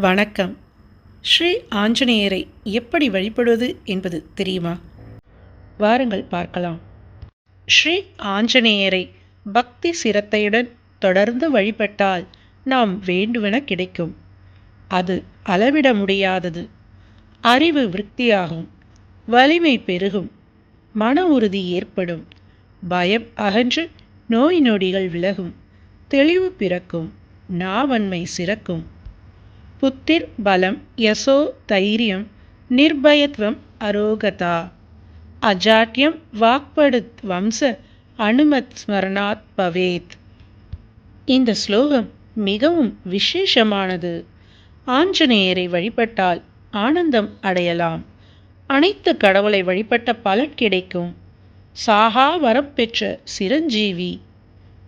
வணக்கம். ஸ்ரீ ஆஞ்சநேயரை எப்படி வழிபடுவது என்பது தெரியுமா? வாருங்கள் பார்க்கலாம். ஸ்ரீ ஆஞ்சநேயரை பக்தி சிரத்தையுடன் தொடர்ந்து வழிபட்டால் நாம் வேண்டுவன கிடைக்கும். அது அளவிட முடியாதது. அறிவு விருத்தியாகும். வலிமை பெருகும். மன உறுதி ஏற்படும். பயம் அகன்று நோய் நொடிகள் விலகும். தெளிவு பிறக்கும். நாவன்மை சிறக்கும். புத்திர் பலம் யசோ தைரியம் நிர்பயத்வம் அரோகதா. அஜாட்யம் வாக்படுத் வம்ச அனுமத் ஸ்மரணாத் பவேத். இந்த ஸ்லோகம் மிகவும் விசேஷமானது. ஆஞ்சநேயரை வழிபட்டால் ஆனந்தம் அடையலாம். அனைத்து கடவுளை வழிபட்ட பலன் கிடைக்கும். சாகா வரம் பெற்ற சிரஞ்சீவி.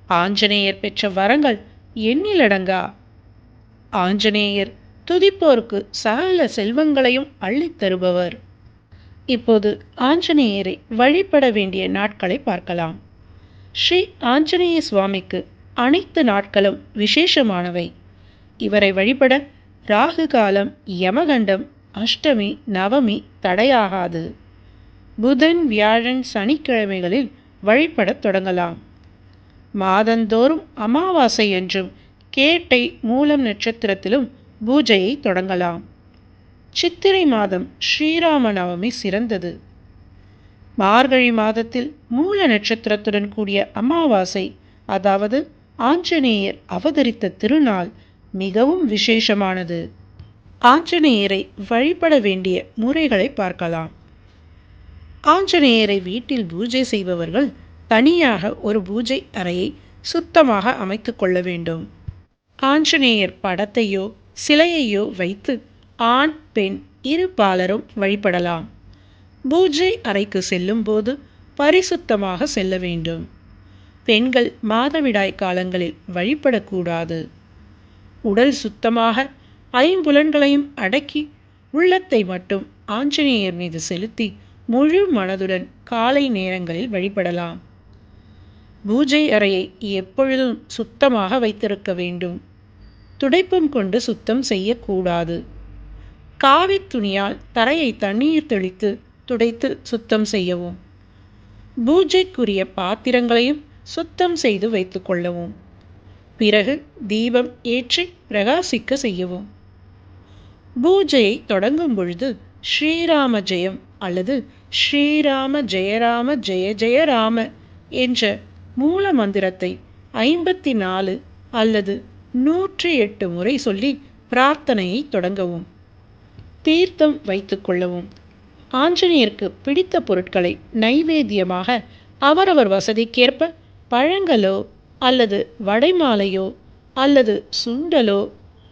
ஆஞ்சநேயர் பெற்ற வரங்கள் எண்ணிலடங்கா. ஆஞ்சநேயர் துதிப்போருக்கு சகல செல்வங்களையும் அள்ளித் தருபவர். இப்போது ஆஞ்சநேயரை வழிபட வேண்டிய நாட்களை பார்க்கலாம். ஸ்ரீ ஆஞ்சநேய சுவாமிக்கு அனைத்து நாட்களும் விசேஷமானவை. இவரை வழிபட ராகு காலம் யமகண்டம் அஷ்டமி நவமி தடையாகாது. புதன் வியாழன் சனிக்கிழமைகளில் வழிபடத் தொடங்கலாம். மாதந்தோறும் அமாவாசை என்றும் கேட்டை மூலம் நட்சத்திரத்திலும் பூஜையை தொடங்கலாம். சித்திரை மாதம் ஸ்ரீராம நவமி சிறந்தது. மார்கழி மாதத்தில் மூல நட்சத்திரத்துடன் கூடிய அமாவாசை அதாவது ஆஞ்சநேயர் அவதரித்த திருநாள் மிகவும் விசேஷமானது. ஆஞ்சநேயரை வழிபட வேண்டிய முறைகளை பார்க்கலாம். ஆஞ்சநேயரை வீட்டில் பூஜை செய்பவர்கள் தனியாக ஒரு பூஜை அறையை சுத்தமாக அமைத்து கொள்ள வேண்டும். ஆஞ்சநேயர் படத்தையோ சிலையையோ வைத்து ஆண் பெண் இரு பாலரும் வழிபடலாம். பூஜை அறைக்கு செல்லும்போது பரிசுத்தமாக செல்ல வேண்டும். பெண்கள் மாதவிடாய் காலங்களில் வழிபடக்கூடாது. உடல் சுத்தமாக ஐம்புலன்களையும் அடக்கி உள்ளத்தை மட்டும் ஆஞ்சநேயர் மீது செலுத்தி முழு மனதுடன் காலை நேரங்களில் வழிபடலாம். பூஜை அறையை எப்பொழுதும் சுத்தமாக வைத்திருக்க வேண்டும். துடைப்பம் கொண்டு சுத்தம் செய்யக்கூடாது. காவி துணியால் தரையை தண்ணீர் தெளித்து துடைத்து சுத்தம் செய்யவும். பூஜைக்குரிய பாத்திரங்களையும் சுத்தம் செய்து வைத்துக்கொள்ளவும் பிறகு தீபம் ஏற்றி பிரகாசிக்க செய்யவும். பூஜையை தொடங்கும் பொழுது ஸ்ரீராம ஜெயம் அல்லது ஸ்ரீராம ஜெயராம ஜெய ஜெயராம என்ற மூல மந்திரத்தை ஐம்பத்தி நாலு அல்லது நூற்றி எட்டு முறை சொல்லி பிரார்த்தனையை தொடங்கவும். தீர்த்தம் வைத்துக்கொள்ளவும் ஆஞ்சநேயருக்கு பிடித்த பொருட்களை நைவேத்தியமாக அவரவர் வசதிக்கேற்ப பழங்களோ அல்லது வடைமாலையோ அல்லது சுண்டலோ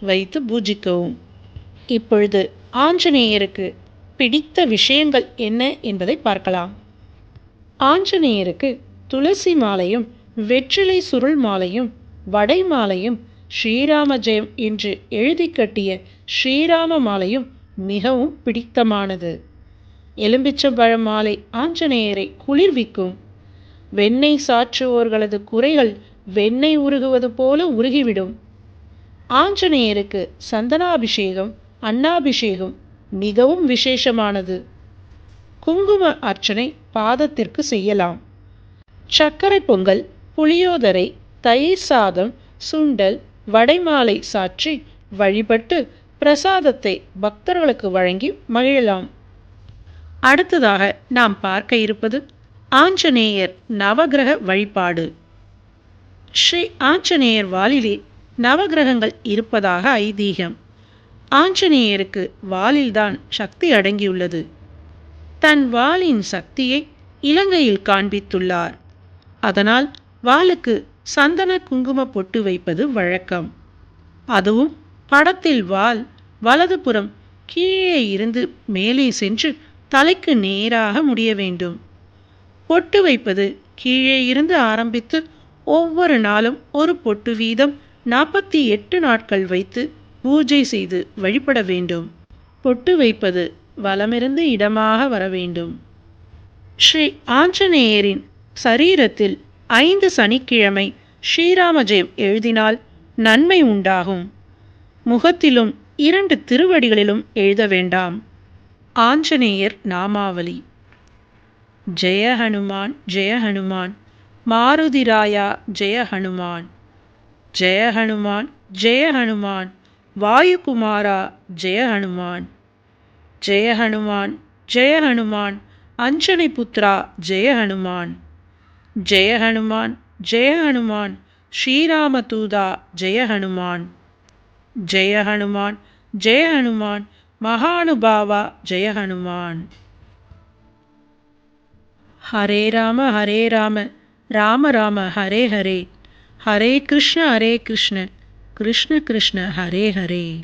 வைத்து பூஜிக்கவும். இப்பொழுது ஆஞ்சநேயருக்கு பிடித்த விஷயங்கள் என்ன என்பதை பார்க்கலாம். ஆஞ்சநேயருக்கு துளசி மாலையும் வெற்றிலை சுருள் மாலையும் வடை மாலையும் ஸ்ரீராம ஜெயம் என்று எழுதி கட்டிய ஸ்ரீராம மாலையும் மிகவும் பிடித்தமானது. எலும்பிச்சம்பழ மாலை ஆஞ்சநேயரை குளிர்விக்கும். வெண்ணெய் சாற்றுவோர்களது குறைகள் வெண்ணெய் உருகுவது போல உருகிவிடும். ஆஞ்சநேயருக்கு சந்தனாபிஷேகம் அன்னாபிஷேகம் மிகவும் விசேஷமானது. குங்கும அர்ச்சனை பாதத்திற்கு செய்யலாம். சர்க்கரை பொங்கல் புளியோதரை தயிர் சாதம் சுண்டல் வடைமாலை சாற்றி வழிபட்டு பிரசாதத்தை பக்தர்களுக்கு வழங்கி மகிழலாம். அடுத்ததாக நாம் பார்க்க இருப்பது ஆஞ்சநேயர் நவகிரக வழிபாடு. ஸ்ரீ ஆஞ்சநேயர் வாலிலே நவகிரகங்கள் இருப்பதாக ஐதீகம். ஆஞ்சநேயருக்கு வாலில்தான் சக்தி அடங்கியுள்ளது. தன் வாளின் சக்தியை இலங்கையில் காண்பித்துள்ளார். அதனால் வாளுக்கு சந்தன குங்கும பொட்டு வைப்பது வழக்கம். அதுவும் படத்தில் வால் வலதுபுறம் கீழே இருந்து மேலே சென்று தலைக்கு நேராக முடிய வேண்டும். பொட்டு வைப்பது கீழே இருந்து ஆரம்பித்து ஒவ்வொரு நாளும் ஒரு பொட்டு வீதம் நாற்பத்தி எட்டு நாட்கள் வைத்து பூஜை செய்து வழிபட வேண்டும். பொட்டு வைப்பது வலமிருந்து இடமாக வர வேண்டும். ஸ்ரீ ஆஞ்சநேயரின் சரீரத்தில் ஐந்து சனிக்கிழமை ஸ்ரீராமஜெயம் எழுதினால் நன்மை உண்டாகும். முகத்திலும் இரண்டு திருவடிகளிலும் எழுத வேண்டாம். ஆஞ்சநேயர் நாமாவளி. ஜெய ஹனுமான் ஜெய ஹனுமான் மாருதிராயா ஜெய ஹனுமான். ஜெய ஹனுமான் ஜெய ஹனுமான் வாயுகுமாரா ஜெய ஹனுமான். ஜெய ஹனுமான் ஜெய ஹனுமான் அஞ்சனை புத்ரா ஜெய ஹனுமான். ஜெய ஹனுமான் ஜெய ஹனுமான் ஸ்ரீராமதூதா ஜெய ஹனுமான். ஜெய ஹனுமான் ஜெய ஹனுமான் மகானுபாவா ஜெய ஹனுமான். ஹரே ராம ஹரே ராம ராம ராம ஹரே ஹரே. ஹரே கிருஷ்ண ஹரே கிருஷ்ண கிருஷ்ண கிருஷ்ண ஹரே ஹரே.